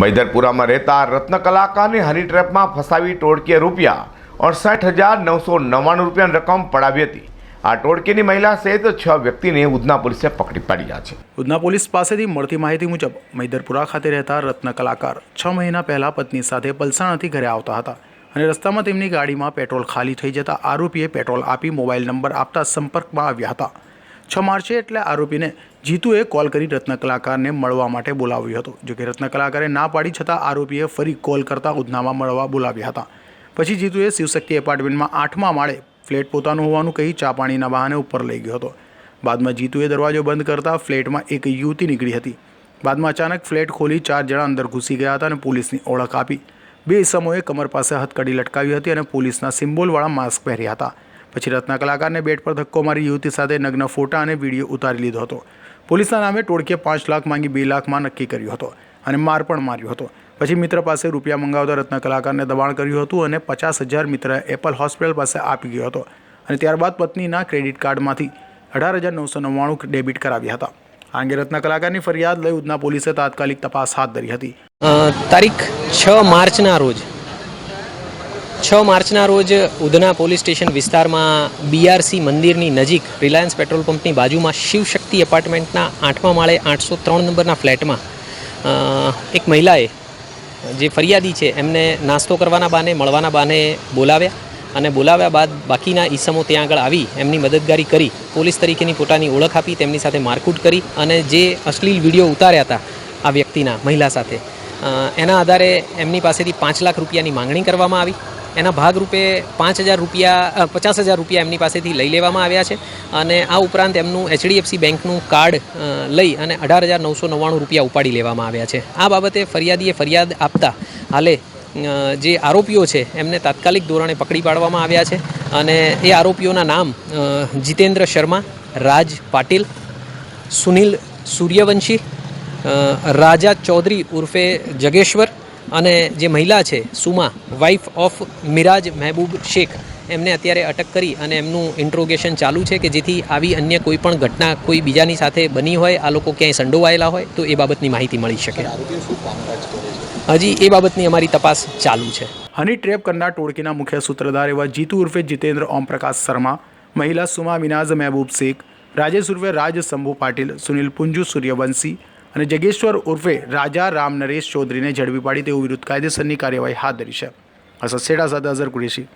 મૈદરપુરામાં રહેતા રત્ન કલાકારને હની ટ્રેપમાં ફસાવી ટોળકીએ રૂપિયા અડસઠ હજાર નવસો નવ્વાણું રૂપિયાની રકમ પડાવી હતી. આ ટોળકીની મહિલા સહિત છ વ્યક્તિને ઉધના પોલીસે પકડી પાડ્યા છે. ઉધના પોલીસ પાસેથી મળતી માહિતી મુજબ મૈદરપુરા ખાતે રહેતા રત્ન કલાકાર છ મહિના પહેલા પત્ની સાથે પલસાણાથી ઘરે આવતા હતા અને રસ્તામાં તેમની ગાડીમાં પેટ્રોલ ખાલી થઈ જતા આરોપીએ પેટ્રોલ આપી મોબાઈલ નંબર આપતા સંપર્કમાં આવ્યા હતા. છ માર્ચે એટલે આરોપીને જીતુએ કોલ કરી રત્ન કલાકારને મળવા માટે બોલાવ્યો હતો. જોકે રત્ન કલાકારે ના પાડી છતાં આરોપીએ ફરી કોલ કરતા ઉધનામાં મળવા બોલાવ્યા હતા. પછી જીતુએ શિવશક્તિ એપાર્ટમેન્ટમાં આઠમા માળે ફ્લેટ પોતાનું હોવાનું કહી ચા પાણીના બહાને ઉપર લઈ ગયો હતો. બાદમાં જીતુએ દરવાજો બંધ કરતા ફ્લેટમાં એક યુવતી નીકળી હતી. બાદમાં અચાનક ફ્લેટ ખોલી ચાર જણા અંદર ઘૂસી ગયા હતા અને પોલીસની ઓળખ આપી. બે સમયે કમર પાસે હથકડી લટકાવી હતી અને પોલીસના સિમ્બોલવાળા માસ્ક પહેર્યા હતા. પછી રત્ના કલાકારને બેટ પર ધક્કો મારી યુવતી સાથે નગ્ન ફોટા અને વીડિયો ઉતારી લીધો હતો. પોલીસના નામે ટોળકીએ પાંચ લાખ માંગી બે લાખમાં નક્કી કર્યો હતો અને માર પણ માર્યો હતો. પછી મિત્ર પાસે રૂપિયા મંગાવતા રત્ન કલાકારને દબાણ કર્યું હતું અને પચાસ હજાર મિત્ર એપલ હોસ્પિટલ પાસે આપી ગયો હતો અને ત્યારબાદ પત્નીના ક્રેડિટ કાર્ડમાંથી અઢાર હજાર નવસો નવ્વાણું ડેબિટ કરાવ્યા હતા. આ અંગે રત્ન કલાકારની ફરિયાદ લઈ ઉધના પોલીસે તાત્કાલિક તપાસ હાથ ધરી હતી. તારીખ છ માર્ચના રોજ છ માર્ચના રોજ ઉધના પોલીસ સ્ટેશન વિસ્તારમાં બીઆરસી મંદિરની નજીક રિલાયન્સ પેટ્રોલ પંપની બાજુમાં શિવશક્તિ એપાર્ટમેન્ટના આઠમા માળે આઠસો ત્રણ નંબરના ફ્લેટમાં એક મહિલાએ, જે ફરિયાદી છે, એમને નાસ્તો કરવાના બાને મળવાના બાને બોલાવ્યા અને બોલાવ્યા બાદ બાકીના ઈસમો ત્યાં આગળ આવી, એમની મદદગારી કરી, પોલીસ તરીકેની પોતાની ઓળખ આપી, તેમની સાથે મારકૂટ કરી અને જે અશ્લીલ વીડિયો ઉતાર્યા હતા આ વ્યક્તિના, મહિલા સાથે. એના આધારે એમની પાસેથી પાંચ લાખ રૂપિયાની માંગણી કરવામાં આવી. એના ભાગરૂપે પાંચ હજાર રૂપિયા પચાસ હજાર રૂપિયા એમની પાસેથી લઈ લેવામાં આવ્યા છે અને આ ઉપરાંત એમનું એચડીએફસી બેંકનું કાર્ડ લઈ અને અઢાર હજાર નવસો નવ્વાણું રૂપિયા ઉપાડી લેવામાં આવ્યા છે. આ બાબતે ફરિયાદીએ ફરિયાદ આપતા હાલે જે આરોપીઓ છે એમને તાત્કાલિક ધોરણે પકડી પાડવામાં આવ્યા છે અને એ આરોપીઓના નામ જીતેન્દ્ર શર્મા, રાજ પાટીલ, સુનિલ સૂર્યવંશી રાજા ચૌધરી ઉર્ફે જગેશ્વર અને જે મહિલા છે, સુમા વાઇફ ઓફ મિરાજ મહેબૂબ શેખ, એમને અત્યારે અટક કરી અને એમનું ઇન્ટ્રોગેશન ચાલુ છે કે જેથી આવી અન્ય કોઈ પણ ઘટના કોઈ બીજાની સાથે બની હોય, આ લોકો ક્યાંય સંડોવાયેલા હોય, તો એ બાબતની માહિતી મળી શકે. હજી એ બાબતની અમારી તપાસ ચાલુ છે. હની ટ્રેપ કરનાર ટોળકીના મુખ્ય સૂત્રધાર એવા જીતુ ઉર્ફે જીતેન્દ્ર ઓમપ્રકાશ શર્મા, મહિલા સુમા મિનાઝ મહેબૂબ શેખ, રાજેશ ઉર્ફે રાજ શંભુ પાટીલ, સુનિલ પુંજુ સૂર્યવંશી અને જગેશ્વર ઉર્ફે રાજા રામ નરેશ ચૌધરીને ઝડપી પાડી તેઓ વિરુદ્ધ કાયદેસરની કાર્યવાહી હાથ ધરી છે. આ સસેડા સાથે અઝર કુરેશી.